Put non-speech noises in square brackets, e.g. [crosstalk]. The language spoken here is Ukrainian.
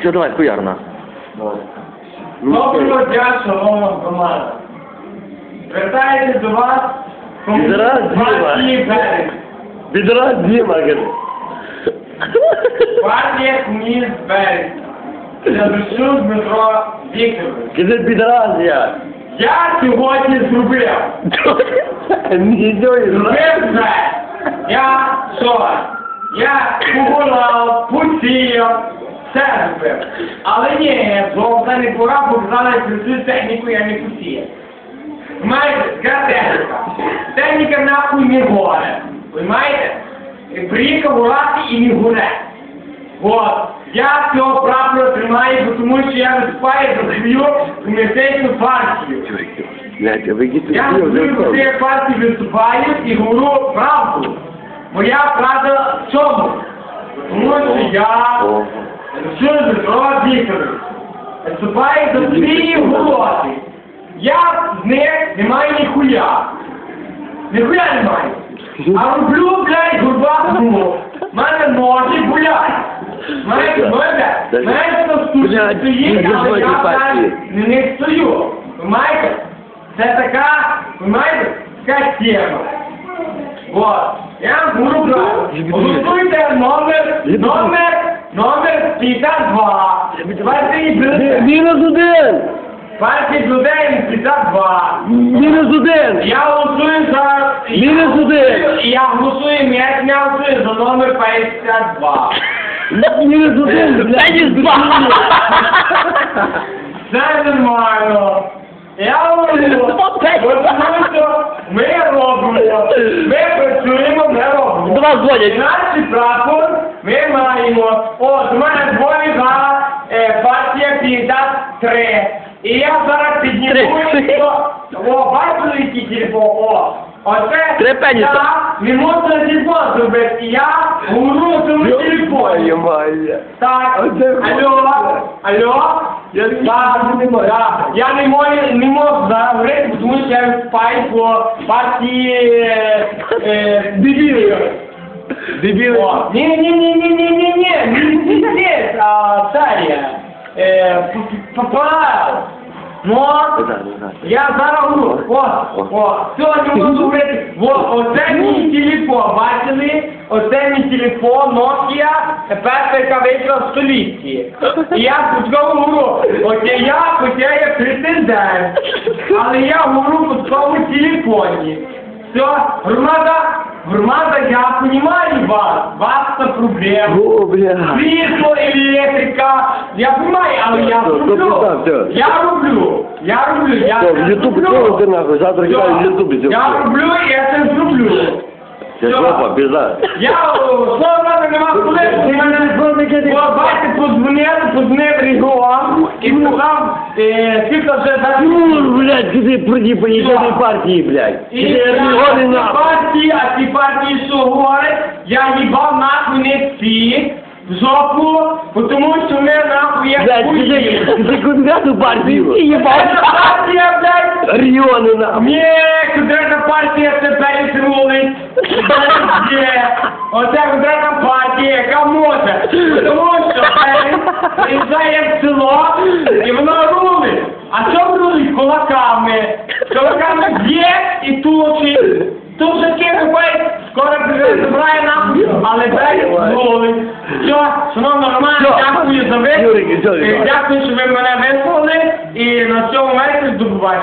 Все, давай, хуяр нас. Ну, Доброго дня, шановна громада. Звертається до вас Підраз партії Берег. Підраз Діма, каже. Партія комуніст Берег. Дядушу Дмитро Вікторович. Каже, підраз я. Я сьогодні зробив. Нічого не знаю. Зробив все. Я що? Я погулав, посіяв, зробив. Але ні, золота не пора, бо казали, що цю техніку я не посіяв. Понимаете, яка техніка? Техніка нахуй не горе. Понимаете? Приїхав урати і не горе. От. Я цього прапора тримаю, тому що я виступаю за свою комітетну партію. Я за свою цієї партії виступаю і говорю правду. Моя правда в чому? Тому що я Що Дмитро Вікторович виступаю за свої голоси. Я з них не маю ніхуя. Ніхуя не маю. А роблю, блядь, гурба думав. В мене ноги болять. Мене, мене хто тут стоїть, але я блядь, на них стою. Понимаєте? Це така, понимаєте, така тема. Вот. Я вам говорю правду. Голосуйте номер, номер, номер 52. Партії бюлетень. Мінус один! Партії бюлетень 52. Мінус один! Я голосую за... Мінус один. Я голосую, я не голосую за номер 52. Мінус один! [laughs] Блядь, два! Це нормально. Я говорю, ми робимо, ми працюємо, ми робимо. До вас дзвонять. Наш прапор ми маємо. От, у мене двоє за е, партія 53. І я зараз підніму, що... О, бачили, який телефон? О, оце Три пеніса. я не можу телефон зробити. І я говорю на цьому телефоні. Так, А алло, алло, Я так, так, я не можу, не можу заговорити, тому що я виступаю по партії е, е, дебілів. Дебилы. Не-не-не-не-не-не-не, не здесь, а в Тария. Э, попал. Вот. Я зарагу. О, о. Все, не буду говорити. Вот, оце мій телефон, бачили? Оце мій телефон, Nokia, перша, яка вийшла в столітті. І я пускову говорю, от я, хоча я претендент, але я говорю в пусковому телефоні. Все, громада, громада, я понимаю вас, вас це проблема. О, бля. Світло, електрика, я понимаю, але я Все, роблю. все, все. Я роблю. Я роблю. Я Все, в Ютуб роблю. кинув ти нахуй, завтра кидай в Ютубі це Я все. роблю і я це зроблю. Це жопа, пізда. Я, слово мене нема коли, ти мене, о, бачите, подзвонили, подзвонив регіон і сказав, е, вже Ну, блядь, партії, блядь. І ці нахуй. партії, а ці партії, що говорять, я їбав нахуй не всі в жопу, тому що ми нахуй як Блядь, хуї. куди, куди конкретну партію? Це партія, блядь, Регіони нахуй. Ні, кудрена партія це перетрулить. Є. Оце кудрена партія, яка може. Тому що перець приїжджає в село і воно рулить а чорнули кулаками. Кулаками є і тучить. Тут же кирпить, скоро забирає нам, але брать зголи. Все, шановна Романа, дякую за ви е, Дякую, що ви мене висловили І на цьому мерці здобувач.